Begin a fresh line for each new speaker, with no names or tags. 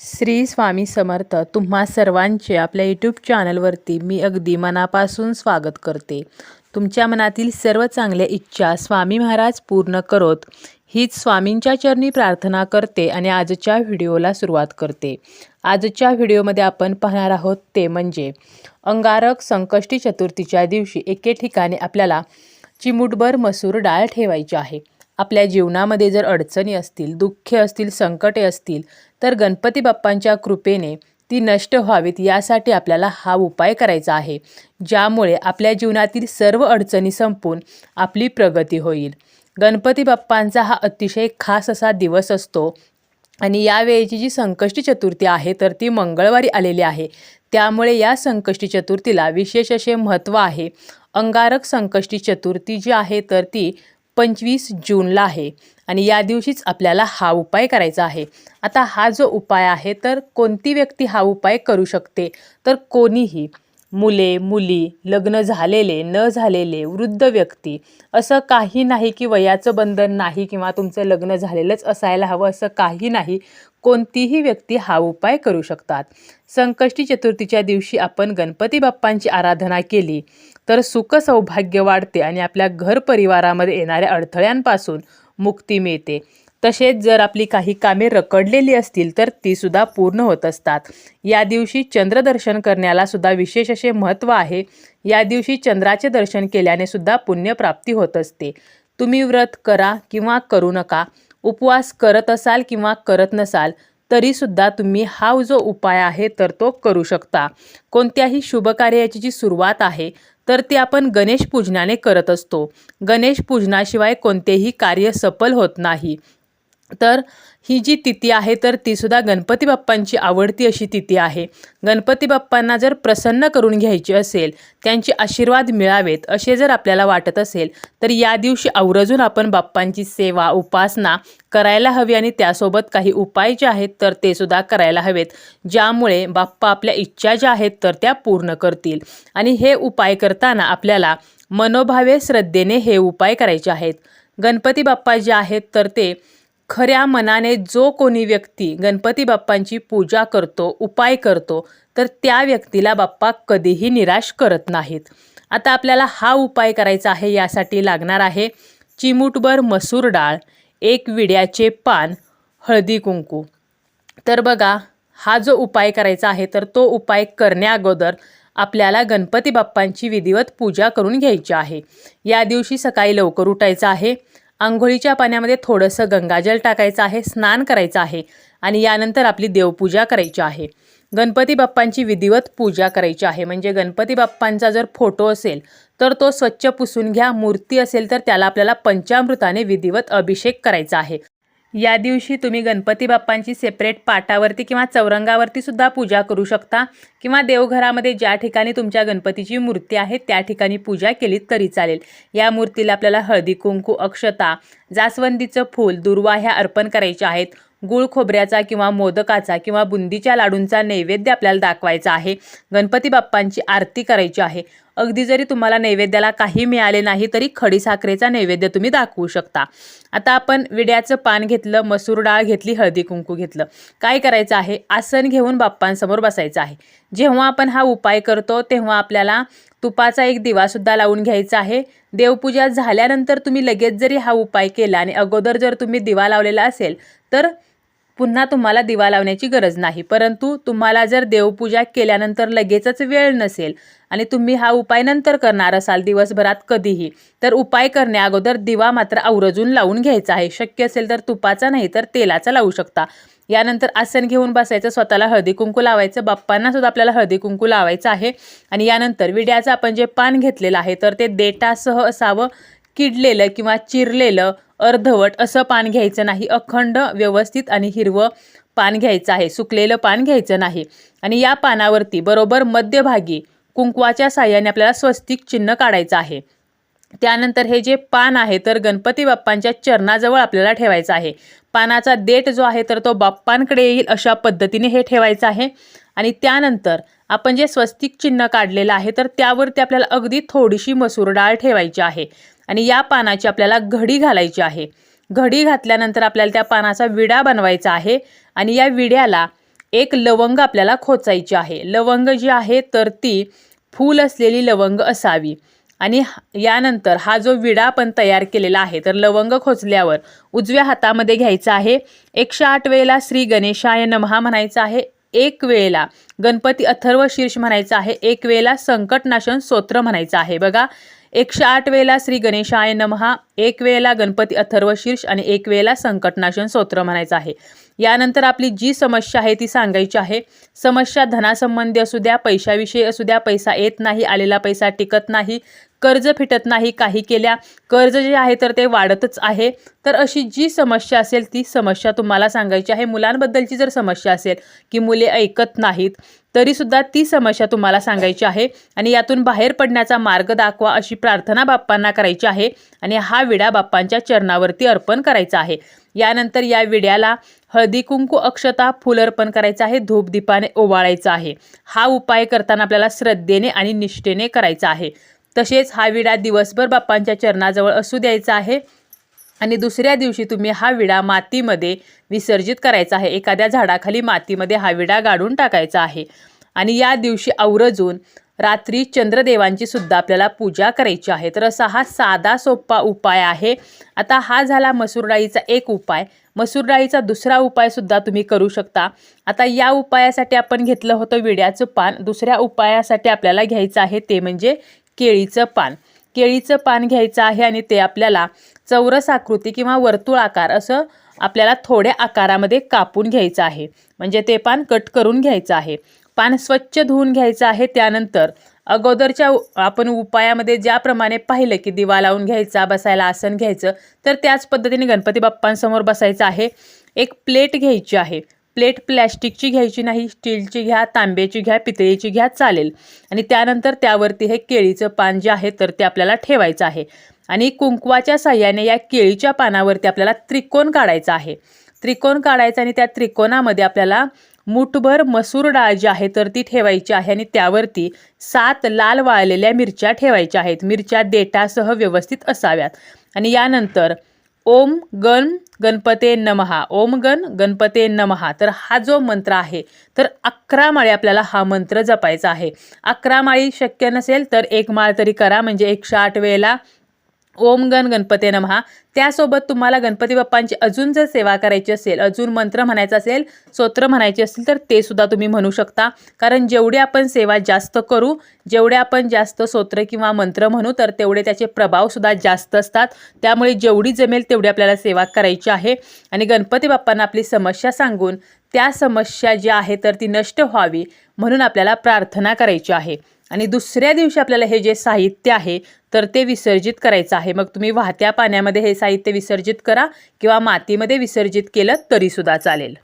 श्री स्वामी समर्थ तुम्हा सर्वांचे आपल्या यूट्यूब चॅनलवरती मी अगदी मनापासून स्वागत करते. तुमच्या मनातील सर्व चांगल्या इच्छा स्वामी महाराज पूर्ण करोत. हीच स्वामींच्या चरणी प्रार्थना करते आणि आजच्या व्हिडिओला सुरुवात करते. आजच्या व्हिडिओमध्ये आपण पाहणार आहोत ते म्हणजे अंगारक संकष्टी चतुर्थीच्या दिवशी एके ठिकाणी आपल्याला चिमूटभर मसूर डाळ ठेवायची आहे. आपल्या जीवनामध्ये जर अडचणी असतील दुःखे असतील संकटे असतील तर गणपती बाप्पांच्या कृपेने ती नष्ट व्हावीत यासाठी आपल्याला हा उपाय करायचा आहे ज्यामुळे आपल्या जीवनातील सर्व अडचणी संपून आपली प्रगती होईल. गणपती बाप्पांचा हा अतिशय खास असा दिवस असतो आणि यावेळेची जी संकष्टी चतुर्थी आहे तर ती मंगळवारी आलेली आहे. त्यामुळे या संकष्टी चतुर्थीला विशेष असे महत्त्व आहे. अंगारक संकष्टी चतुर्थी जी आहे तर ती पंचवीस जूनला आहे. आणि या दिवशीच आपल्याला हा उपाय करायचा आहे. आता हा जो उपाय आहे तर कोणती व्यक्ती हा उपाय करू शकते? तर कोणीही. मुले मुली लग्न झालेले न झालेले वृद्ध व्यक्ती. असं काही नाही की वयाचं बंधन नाही किंवा तुमचं लग्न झालेलंच असायला हवं असं काही नाही. कोणतीही व्यक्ती हा उपाय करू शकतात. संकष्टी चतुर्थीच्या दिवशी आपण गणपती बाप्पांची आराधना केली तर सुख सौभाग्य वाढते आणि आपल्या घर परिवारामध्ये येणाऱ्या अडथळ्यांपासून मुक्ती मिळते. तसेच जर आपली काही कामे रखडलेली असतील तर तीसुद्धा पूर्ण होत असतात. या दिवशी चंद्रदर्शन करण्याला सुद्धा विशेष असे महत्त्व आहे. या दिवशी चंद्राचे दर्शन केल्याने सुद्धा पुण्यप्राप्ती होत असते. तुम्ही व्रत करा किंवा करू नका. उपवास करत असाल किंवा करत नसाल तरीसुद्धा तुम्ही हा जो उपाय आहे तर तो करू शकता. कोणत्याही शुभकार्याची जी सुरुवात आहे तर ती आपण गणेश पूजनाने करत असतो. गणेश पूजनाशिवाय कोणतेही कार्य सफल होत नाही. तर ही जी तिथी आहे तर तीसुद्धा गणपती बाप्पांची आवडती अशी तिथी आहे. गणपती बाप्पांना जर प्रसन्न करून घ्यायची असेल त्यांचे आशीर्वाद मिळावेत असे जर आपल्याला वाटत असेल तर या दिवशी आवर्जून आपण बाप्पांची सेवा उपासना करायला हवी आणि त्यासोबत काही उपाय जे आहेत तर ते सुद्धा करायला हवेत ज्यामुळे बाप्पा आपल्या इच्छा ज्या आहेत तर त्या पूर्ण करतील. आणि हे उपाय करताना आपल्याला मनोभावे श्रद्धेने हे उपाय करायचे आहेत. गणपती बाप्पा जे आहेत तर ते खऱ्या मनाने जो कोणी व्यक्ती गणपती बाप्पांची पूजा करतो उपाय करतो तर त्या व्यक्तीला बाप्पा कधीही निराश करत नाहीत. आता आपल्याला हा उपाय करायचा आहे यासाठी लागणार आहे चिमूटभर मसूर डाळ एक विड्याचे पान हळदी कुंकू. तर बघा हा जो उपाय करायचा आहे तर तो उपाय करण्याअगोदर आपल्याला गणपती बाप्पांची विधिवत पूजा करून घ्यायची आहे. या दिवशी सकाळी लवकर उठायचं आहे. आंघोळीच्या पाण्यामध्ये थोडंसं गंगाजल टाकायचं आहे स्नान करायचं आहे आणि यानंतर आपली देवपूजा करायची आहे. गणपती बाप्पांची विधिवत पूजा करायची आहे. म्हणजे गणपती बाप्पांचा जर फोटो असेल तर तो स्वच्छ पुसून घ्या. मूर्ती असेल तर त्याला आपल्याला पंचामृताने विधिवत अभिषेक करायचा आहे. या दिवशी तुम्ही गणपती बाप्पांची सेपरेट पाटावरती किंवा चौरंगावरती सुद्धा पूजा करू शकता किंवा देवघरामध्ये ज्या ठिकाणी तुमच्या गणपतीची मूर्ती आहे त्या ठिकाणी पूजा केली तरी चालेल. या मूर्तीला आपल्याला हळदी कुंकू अक्षता जास्वंदीचं फूल दुर्वा ह्या अर्पण करायच्या आहेत. गुळ खोबऱ्याचा किंवा मोदकाचा किंवा बुंदीच्या लाडूंचा नैवेद्य आपल्याला दाखवायचा आहे. गणपती बाप्पांची आरती करायची आहे. अगदी जरी तुम्हाला नैवेद्याला काही मिळाले नाही तरी खडीसाखरेचा नैवेद्य तुम्ही दाखवू शकता. आता आपण विड्याचं पान घेतलं मसूर डाळ घेतली हळदी कुंकू घेतलं. काय करायचं आहे? आसन घेऊन बाप्पांसमोर बसायचं आहे. जेव्हा आपण हा उपाय करतो तेव्हा आपल्याला तुपाचा एक दिवासुद्धा लावून घ्यायचा आहे. देवपूजा झाल्यानंतर तुम्ही लगेच जरी हा उपाय केला आणि अगोदर जर तुम्ही दिवा लावलेला असेल तर पुन्हा तुम्हाला दिवा लावण्याची गरज नाही. परंतु तुम्हाला जर देवपूजा केल्यानंतर लगेचच वेळ नसेल आणि तुम्ही हा उपाय नंतर करणार असाल दिवसभरात कधीही तर उपाय करण्या अगोदर दिवा मात्र आवरजून लावून घ्यायचा आहे. शक्य असेल तर तुपाचा नाही तर तेलाचा लावू शकता. यानंतर आसन घेऊन बसायचं स्वतःला हळदी कुंकू लावायचं बाप्पांना सुद्धा आपल्याला हळदी कुंकू लावायचं आहे. आणि यानंतर विड्याचं आपण जे पान घेतलेलं आहे तर ते देटासह असावं. किडलेलं किंवा चिरलेलं अर्धवट असं पान घ्यायचं नाही. अखंड व्यवस्थित आणि हिरवं पान घ्यायचं आहे. सुकलेलं पान घ्यायचं नाही. आणि या पानावरती बरोबर मध्यभागी कुंकवाच्या साह्याने आपल्याला स्वस्तिक चिन्ह काढायचं आहे. त्यानंतर हे जे पान आहे तर गणपती बाप्पांच्या चरणाजवळ आपल्याला ठेवायचं आहे. पानाचा देठ जो आहे तर तो बाप्पांकडे येईल अशा पद्धतीने हे ठेवायचं आहे. आणि त्यानंतर आपण जे स्वस्तिक चिन्ह काढलेलं आहे तर त्यावरती आपल्याला अगदी थोडीशी मसूर डाळ ठेवायची आहे. आणि या पानाची आपल्याला घडी घालायची आहे. घडी घातल्यानंतर आपल्याला त्या पानाचा विडा बनवायचा आहे आणि या विड्याला एक लवंग आपल्याला खोचायची आहे. लवंग जी आहे तर ती फूल असलेली लवंग असावी. आणि यानंतर हा जो विडा आपण तयार केलेला आहे तर लवंग खोचल्यावर उजव्या हातामध्ये घ्यायचा आहे. एकशे आठ वेळेला श्री गणेशाय नमहा म्हणायचं आहे. एक वेळेला गणपती अथर्व शीर्ष म्हणायचं आहे. एक वेळेला संकटनाशन स्तोत्र म्हणायचं आहे. बघा एकशे आठ वेळेला श्री गणेशाय नमहा एक वेळेला गणपती अथर्व शीर्ष आणि एक वेळेला संकटनाशन स्तोत्र म्हणायचं आहे. यानंतर आपली जी समस्या आहे ती सांगायची आहे. समस्या धनासंबंधी असू द्या पैशाविषयी असू द्या पैसा येत नाही आलेला पैसा टिकत नाही कर्ज फिटत नाही काही केल्या. कर्ज जे आहे तर ते वाढतच आहे. तर अशी जी समस्या असेल ती समस्या तुम्हाला सांगायची आहे. मुलांबद्दलची जर समस्या असेल की मुले ऐकत नाहीत तरीसुद्धा ती समस्या तुम्हाला सांगायची आहे. आणि यातून बाहेर पडण्याचा मार्ग दाखवा अशी प्रार्थना बाप्पांना करायची आहे आणि हा विडा बाप्पांच्या चरणावरती अर्पण करायचा आहे. यानंतर या विड्याला हळदी कुंकू अक्षता फुल अर्पण करायचं आहे. धूपदीपाने ओवाळायचं आहे. हा उपाय करताना आपल्याला श्रद्धेने आणि निष्ठेने करायचा आहे. तसेच हा विडा दिवसभर बाप्पांच्या चरणाजवळ असू द्यायचा आहे. आणि दुसऱ्या दिवशी तुम्ही हा विडा मातीमध्ये विसर्जित करायचा आहे. एखाद्या झाडाखाली मातीमध्ये हा विडा गाडून टाकायचा आहे. आणि या दिवशी आवरजून रात्री चंद्रदेवांची सुद्धा आपल्याला पूजा करायची आहे. तर असा हा साधा सोपा उपाय आहे. आता हा झाला मसूर डाळीचा एक उपाय. मसूर डाळीचा दुसरा उपाय सुद्धा तुम्ही करू शकता. आता या उपायासाठी आपण घेतलं होतं विड्याचं पान. दुसऱ्या उपायासाठी आपल्याला घ्यायचं आहे ते म्हणजे केळीचं पान. केळीचं पान घ्यायचं आहे आणि ते आपल्याला चौरस आकृती किंवा वर्तुळ आकार असं आपल्याला थोड्या आकारामध्ये कापून घ्यायचं आहे. म्हणजे ते पान कट करून घ्यायचं आहे. पान स्वच्छ धुवून घ्यायचं आहे. त्यानंतर अगोदरच्या आपण उपायामध्ये ज्याप्रमाणे पाहिलं की दिवा लावून घ्यायचा बसायला आसन घ्यायचं तर त्याच पद्धतीने गणपती बाप्पांसमोर बसायचं आहे. एक प्लेट घ्यायची आहे. प्लेट प्लॅस्टिकची घ्यायची नाही स्टीलची घ्या तांब्याची घ्या पितळीची घ्या चालेल. आणि त्यानंतर त्यावरती हे केळीचं पान जे आहे तर ते आपल्याला ठेवायचं आहे. आणि कुंकवाच्या साह्याने या केळीच्या पानावरती आपल्याला त्रिकोण काढायचा आहे. त्रिकोण काढायचा आणि त्या त्रिकोणामध्ये आपल्याला मुठभर मसूर डाळ जी आहे तर ती ठेवायची आहे. आणि त्यावरती सात लाल वाळलेल्या मिरच्या ठेवायच्या आहेत. मिरच्या देठासह व्यवस्थित असाव्यात. आणि यानंतर ओम गण गणपते नमहा ओम गण गणपते नमहा तर हा जो मंत्र आहे तर अकरा माळी आपल्याला हा मंत्र जपायचा आहे. अकरा माळी शक्य नसेल तर एक माळ तरी करा म्हणजे एकशे आठ वेळेला ओम गण गणपते नमहा त्यासोबत तुम्हाला गणपती बाप्पांची अजून जर सेवा करायची असेल अजून मंत्र म्हणायचा असेल स्तोत्र म्हणायचे असेल तर ते सुद्धा तुम्ही म्हणू शकता. कारण जेवढी आपण सेवा जास्त करू जेवढे आपण जास्त स्तोत्र किंवा मंत्र म्हणू तर तेवढे त्याचे प्रभावसुद्धा जास्त असतात. त्यामुळे जेवढी जमेल तेवढी आपल्याला सेवा करायची आहे. आणि गणपती बाप्पांना आपली समस्या सांगून त्या समस्या ज्या आहे तर ती नष्ट व्हावी म्हणून आपल्याला प्रार्थना करायची आहे. आणि दुसऱ्या दिवशी आपल्याला हे जे साहित्य आहे तर ते विसर्जित करायचं आहे. मग तुम्ही वाहत्या पाण्यामध्ये हे साहित्य विसर्जित करा किंवा मातीमध्ये विसर्जित केलं तरीसुद्धा चालेल.